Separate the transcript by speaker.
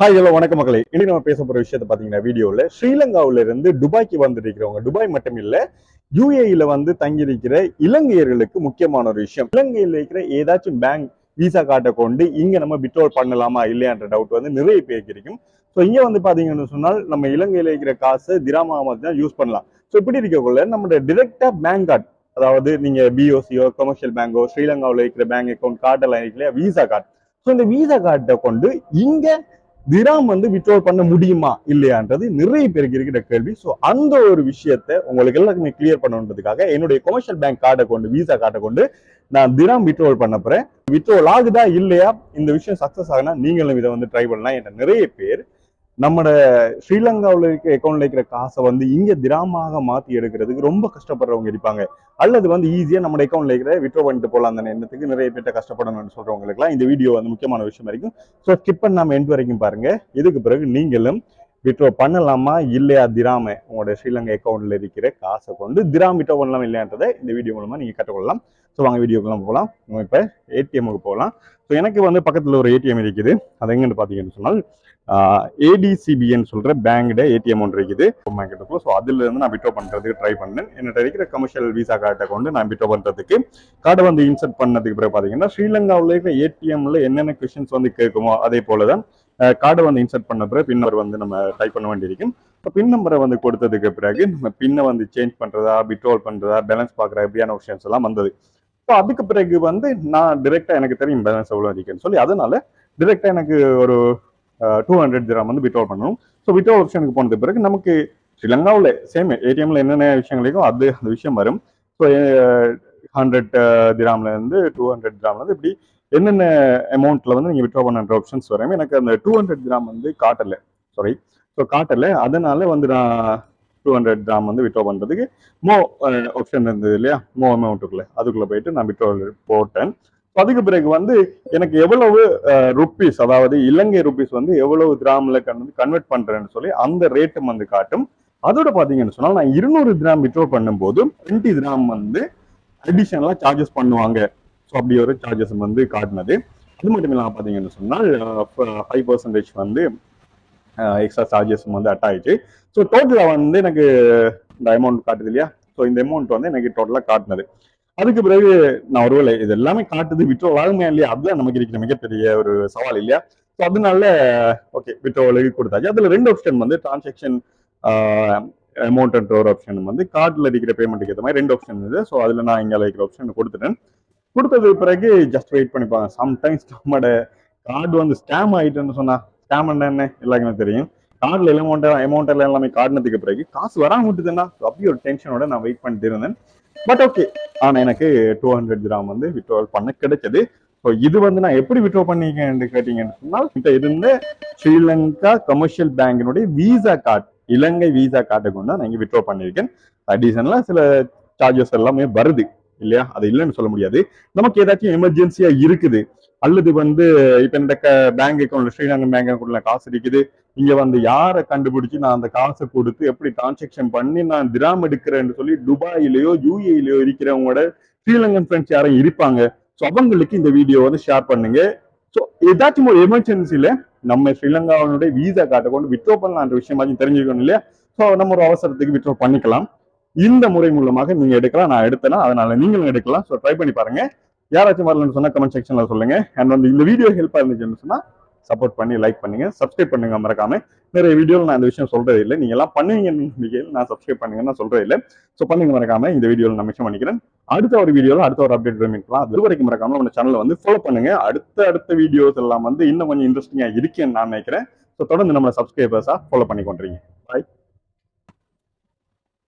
Speaker 1: Hi hello வணக்கம் மக்களே. இன்னைக்கு நம்ம பேச போற விஷயத்தை பாத்தீங்கன்னா வீடியோல ஸ்ரீலங்காவில இருந்து துபாய்க்கு வந்திருக்கிறவங்க துபாய் மட்டும் இல்ல யூஏஇல வந்து தங்கியிருக்கிற இலங்கையர்களுக்கு முக்கியமான ஒரு விஷயம். இலங்கையில் இருக்கிற ஏதாச்சும் பேங்க் விசா கார்டை கொண்டு இங்க நம்ம விட்ரோல் பண்ணலாமா இல்லையான்ற டவுட் வந்து நிறைய பேருக்கு இருக்கும். ஸோ இங்க வந்து பாத்தீங்கன்னு சொன்னால் நம்ம இலங்கையில இருக்கிற காசு திராமா தான் யூஸ் பண்ணலாம். ஸோ இப்படி இருக்கக்குள்ள நம்மளோட டிரெக்டா பேங்க் கார்டு அதாவது நீங்க பிஓசியோ கமர்ஷியல் பேங்கோ ஸ்ரீலங்காவில் இருக்கிற பேங்க் அக்கௌண்ட் கார்டெல்லாம் இருக்கிற விசா கார்டு ஸோ இந்த விசா கார்டை கொண்டு இங்க திராம் வந்து விட்ரோல் பண்ண முடியுமா? இல்லையான்றது நிறைய பேருக்கு இருக்கிற கேள்வி. ஸோ அந்த ஒரு விஷயத்த உங்களுக்கு எல்லாருக்குமே கிளியர் பண்ணணுன்றதுக்காக என்னுடைய கொமர்ஷியல் பேங்க் கார்டை கொண்டு விசா கார்டை கொண்டு நான் தினம் விட்ரோல் பண்ண போறேன். விட்ரோல் ஆகுதா? இல்லையா? இந்த விஷயம் சக்சஸ் ஆகுனா நீங்களும் இதை வந்து ட்ரை பண்ணலாம் என்ற நிறைய பேர் நம்மட ஸ்ரீலங்காவில் இருக்க அக்கௌண்ட்ல இருக்கிற காசை வந்து இங்க திராமாக மாத்தி எடுக்கிறதுக்கு ரொம்ப கஷ்டப்படுறவங்க இருப்பாங்க. அல்லது வந்து ஈஸியா நம்ம அக்கௌண்ட்ல இருக்கிற விட்ரோ பண்ணிட்டு போலாம் அந்த எண்ணத்துக்கு நிறைய பேர்ட்ட கஷ்டப்படணும்னு சொல்றவங்களுக்குலாம் இந்த வீடியோ வந்து முக்கியமான விஷயம் வரைக்கும். ஸோ ஸ்கிப் பண்ணாம எண்ட் வரைக்கும் பாருங்க. இதுக்கு பிறகு நீங்களும் விட்ரோ பண்ணலாமா? இல்லையா? திராம. உங்களோட ஸ்ரீலங்கா அக்கௌண்ட்ல இருக்கிற காசை கொண்டு திராம் விட்ரோ பண்ணலாம் இல்லையான்றதை இந்த வீடியோ மூலமா நீங்க கற்றுக்கொள்ளலாம். ஸோ வாங்க வீடியோக்கெல்லாம் போகலாம். நம்ம இப்போ ஏடிஎம்முக்கு போகலாம். ஸோ எனக்கு வந்து பக்கத்தில் ஒரு ஏடிஎம் இருக்குது. அது எங்கன்னு பார்த்தீங்கன்னு சொன்னால் ஏடிசிபின்னு சொல்கிற பேங்கோட ஏடிஎம் ஒன்று இருக்குது. பேங்க் ஸோ அதுல இருந்து நான் விட்ரோ பண்ணுறதுக்கு ட்ரை பண்ணேன். என்னட்ட இருக்கிற கமர்ஷியல் விசா கார்டை கொண்டு நான் விட்ரோ பண்ணுறதுக்கு கார்டை வந்து இன்சர்ட் பண்ணதுக்கு பிறகு பார்த்தீங்கன்னா ஸ்ரீலங்காவில் இருக்கிற ஏடிஎம்ல என்னென்ன கொஷின்ஸ் வந்து கேட்குமோ அதே போல தான் கார்டை வந்து இன்சர்ட் பண்ண பிறகு பின் நம்பர் வந்து நம்ம டைப் பண்ண வேண்டியிருக்கும். இப்போ பின் நம்பரை வந்து கொடுத்ததுக்கு பிறகு நம்ம பின்னை வந்து சேஞ்ச் பண்ணுறதா விட்ரோல் பண்ணுறதா பேலன்ஸ் பார்க்குற இப்படியான விஷயம்ஸ் எல்லாம் வந்தது. ஸோ அதுக்கு பிறகு வந்து நான் டிரெக்டாக எனக்கு தெரியும் பேலன்ஸ் எவ்வளோ இருக்குன்னு சொல்லி. அதனால டிரெக்டாக எனக்கு ஒரு டூ ஹண்ட்ரட் ஜிராம் வந்து விட்ரோல் பண்ணணும். ஸோ விட்ரோல் ஆப்ஷனுக்கு போனது பிறகு நமக்கு ஸ்ரீலங்காவில் சேம் ஏடிஎம்ல என்னென்ன விஷயங்கள் இருக்கோ அது அந்த விஷயம் வரும். ஸோ ஹண்ட்ரட் கிராம்லேருந்து டூ ஹண்ட்ரட் கிராம்லேருந்து இப்படி என்னென்ன அமௌண்ட்ல வந்து நீங்கள் விட்ரா பண்ணுற ஆப்ஷன்ஸ் வரும் எனக்கு அந்த டூ ஹண்ட்ரட் கிராம் வந்து காட்டலை சாரி ஸோ காட்டலை அதனால வந்து நான் டூ ஹண்ட்ரட் கிராம் வந்து விட்ரா பண்ணுறதுக்கு மோ ஆப்ஷன் இருந்தது இல்லையா? மோ அமௌண்ட்டுக்குள்ள அதுக்குள்ள போயிட்டு நான் விட்ரா போட்டேன். அதுக்கு பிறகு வந்து எனக்கு எவ்வளவு uh, ருப்பீஸ் அதாவது இலங்கை ருப்பீஸ் வந்து எவ்வளவு கிராம்ல கன்வெர்ட் பண்றேன்னு சொல்லி அந்த ரேட்டும் வந்து காட்டும். அதோட பாத்தீங்கன்னு சொன்னால் நான் இருநூறு கிராம் விட்ரோ பண்ணும்போது டுவெண்ட்டி கிராம் வந்து அடிஷனலாக சார்ஜஸ் பண்ணுவாங்க. ஸோ அப்படி ஒரு சார்ஜஸ் வந்து காட்டினது. அது மட்டும் இல்லாமல் பார்த்தீங்கன்னு சொன்னால் ஃபைவ் பர்சன்டேஜ் வந்து எக்ஸ்ட்ரா சார்ஜஸ் வந்து அட் ஆயிடுச்சு. ஸோ டோட்டலாக வந்து எனக்கு இந்த அமௌண்ட் காட்டுது இல்லையா? ஸோ இந்த அமௌண்ட் வந்து எனக்கு டோட்டலாக காட்டினது. அதுக்கு பிறகு நான் ஒருவேளை இது எல்லாமே காட்டுது விட்ரோல் ஆகுமே இல்லையா? அதுதான் நமக்கு இருக்கிற மிகப்பெரிய ஒரு சவால் இல்லையா? ஸோ அதனால ஓகே விட்ரோலுக்கு கொடுத்தாச்சு. அதில் ரெண்டு ஆப்ஷன் வந்து டிரான்சாக்ஷன் அமௌண்ட்ன்ற ஒரு ஆப்ஷன் வந்து கார்டில் இருக்கிற பேமெண்ட்டுக்கு ஏற்ற மாதிரி ரெண்டு ஆப்ஷன் இருக்குது. ஸோ அதில் நான் இங்கே இருக்கிற ஆப்ஷன் கொடுத்துட்டேன். கொடுத்தது பிறகு ஜஸ்ட் வெயிட் பண்ணிப்பாங்க சம்டைம்ஸ் நம்மளோட கார்டு வந்து ஸ்கேம் ஆயிட்டேன்னு சொன்னா ஸ்கேம் என்ன? எல்லாருக்குமே தெரியும். கார்டில் அமௌண்ட் அமௌண்ட் எல்லாம் எல்லாமே காட்டினதுக்கு பிறகு காசு வராமல் விட்டுதுன்னா அப்படி ஒரு டென்ஷனோட நான் வெயிட் பண்ணிட்டு இருந்தேன். பட் ஓகே ஆனால் எனக்கு டூ ஹண்ட்ரட் கிராம் வந்து விட்ரோல் பண்ண கிடைச்சது. ஸோ இது வந்து நான் எப்படி விட்ரோ பண்ணிக்கன்னு கேட்டீங்கன்னு சொன்னால் கிட்ட இருந்த ஸ்ரீலங்கா கமர்ஷியல் பேங்கினுடைய விசா கார்டு இலங்கை விசா கார்டை கொண்டு நான் இங்கே விட்ரோ பண்ணியிருக்கேன் அடிஷனலாக சில சார்ஜஸ் எல்லாமே வருது. இல்லையா? அது இல்லைன்னு சொல்ல முடியாது. நமக்கு ஏதாச்சும் எமர்ஜென்சியா இருக்குது. அல்லது வந்து இப்ப இந்த பேங்க் அக்கௌண்ட்ல ஸ்ரீலங்கன் பேங்க் அக்கௌண்ட்ல காசு இருக்குது. இங்க வந்து யாரை கண்டுபிடிச்சு நான் அந்த காசை கொடுத்து எப்படி டிரான்சாக்ஷன் பண்ணி நான் திராம் எடுக்கிறேன்னு சொல்லி துபாயிலேயோ யூஏலயோ இருக்கிறவங்களோட ஸ்ரீலங்கன் ஃப்ரெண்ட்ஸ் யாரும் இருப்பாங்க. ஸோ அவங்களுக்கு இந்த வீடியோ வந்து ஷேர் பண்ணுங்க. ஸோ ஏதாச்சும் ஒரு எமர்ஜென்சியில நம்ம ஸ்ரீலங்காவினுடைய வீசா கார்டை கொண்டு விட்ரோ பண்ணலான்ற விஷயமாச்சும் தெரிஞ்சுக்கணும் இல்லையா? ஸோ நம்ம ஒரு அவசரத்துக்கு விட்ரோ பண்ணிக்கலாம். இந்த முறை மூலமாக நீங்க எடுக்கலாம். நான் எடுத்தேன்னா அதனால நீங்களும் எடுக்கலாம். ஸோ ட்ரை பண்ணி பாருங்க. யாராச்சும் வரலன்னு சொன்னா கமெண்ட் செக்ஷன்ல சொல்லுங்க. அண்ட் வந்து இந்த வீடியோ ஹெல்ப்பா இருந்துச்சுன்னு சொன்னா சப்போர்ட் பண்ணி லைக் பண்ணுங்க. சப்ஸ்கிரைப் பண்ணுங்க மறக்காம. நிறைய வீடியோவில் நான் இந்த விஷயம் சொல்றதே இல்லை. நீங்க எல்லாம் பண்ணுவீங்கன்னு நம்பிக்கையில். நான் சப்ஸ்கிரைப் பண்ணுங்கன்னு நான் சொல்றே இல்லை. ஸோ பண்ணுங்க மறக்காம. இந்த வீடியோவில் நான் மிஷன் பண்ணிக்கிறேன். அடுத்த ஒரு வீடியோவில் அடுத்த ஒரு அப்டேட் பண்ணிக்கலாம் அது வரைக்கும் மறக்காம நம்ம சேனலை வந்து ஃபாலோ பண்ணுங்க. அடுத்த அடுத்த வீடியோஸ் எல்லாம் வந்து இன்னும் கொஞ்சம் இன்ட்ரெஸ்டிங்காக இருக்குன்னு நான் நினைக்கிறேன். ஸோ தொடர்ந்து நம்ம சப்ஸ்கிரைபர்ஸா ஃபாலோ பண்ணி கொண்டுறீங்க பாய்